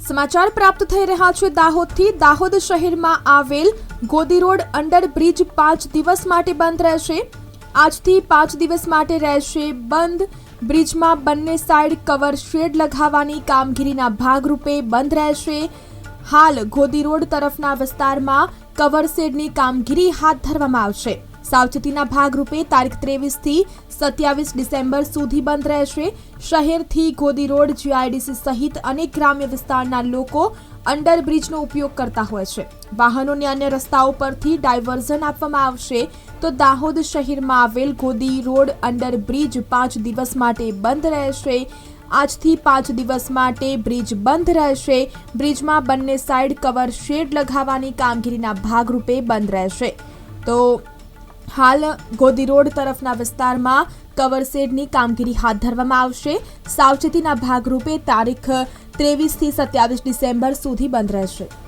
સમાચાર પ્રાપ્ત થઈ રહ્યા છે દાહોદથી. દાહોદ શહેરમાં આવેલ ગોદી રોડ અંડર બ્રિજ પાંચ દિવસ માટે બંધ રહેશે. આજથી પાંચ દિવસ માટે રહેશે બંધ. બ્રિજમાં બંને સાઈડ કવર શેડ લગાવવાની કામગીરીના ભાગરૂપે બંધ રહેશે. હાલ ગોદી રોડ તરફના વિસ્તારમાં કવર શેડની કામગીરી હાથ ધરવામાં આવશે. સાવચેતીના ભાગરૂપે તારીખ ત્રેવીસથી સત્યાવીસ ડિસેમ્બર સુધી બંધ રહેશે. શહેરથી ગોદી રોડ, જીઆઈડીસી સહિત અનેક ગ્રામ્ય વિસ્તારના લોકો અંડર બ્રિજનો ઉપયોગ કરતા હોય છે. વાહનોને અન્ય રસ્તાઓ પરથી ડાયવર્ઝન આપવામાં આવશે તો દાહોદ શહેરમાં આવેલ ગોદી રોડ અંડર બ્રિજ પાંચ દિવસ માટે બંધ રહેશે. આજથી પાંચ દિવસ માટે બ્રિજ બંધ રહેશે. બ્રિજમાં બંને સાઈડ કવર શેડ લગાવવાની કામગીરીના ભાગરૂપે બંધ રહેશે. તો હાલ ગોદી રોડ તરફના વિસ્તારમાં કવરસેડની કામગીરી હાથ ધરવામાં આવશે. સાવચેતીના ભાગરૂપે તારીખ ત્રેવીસથી સત્યાવીસ ડિસેમ્બર સુધી બંધ રહેશે.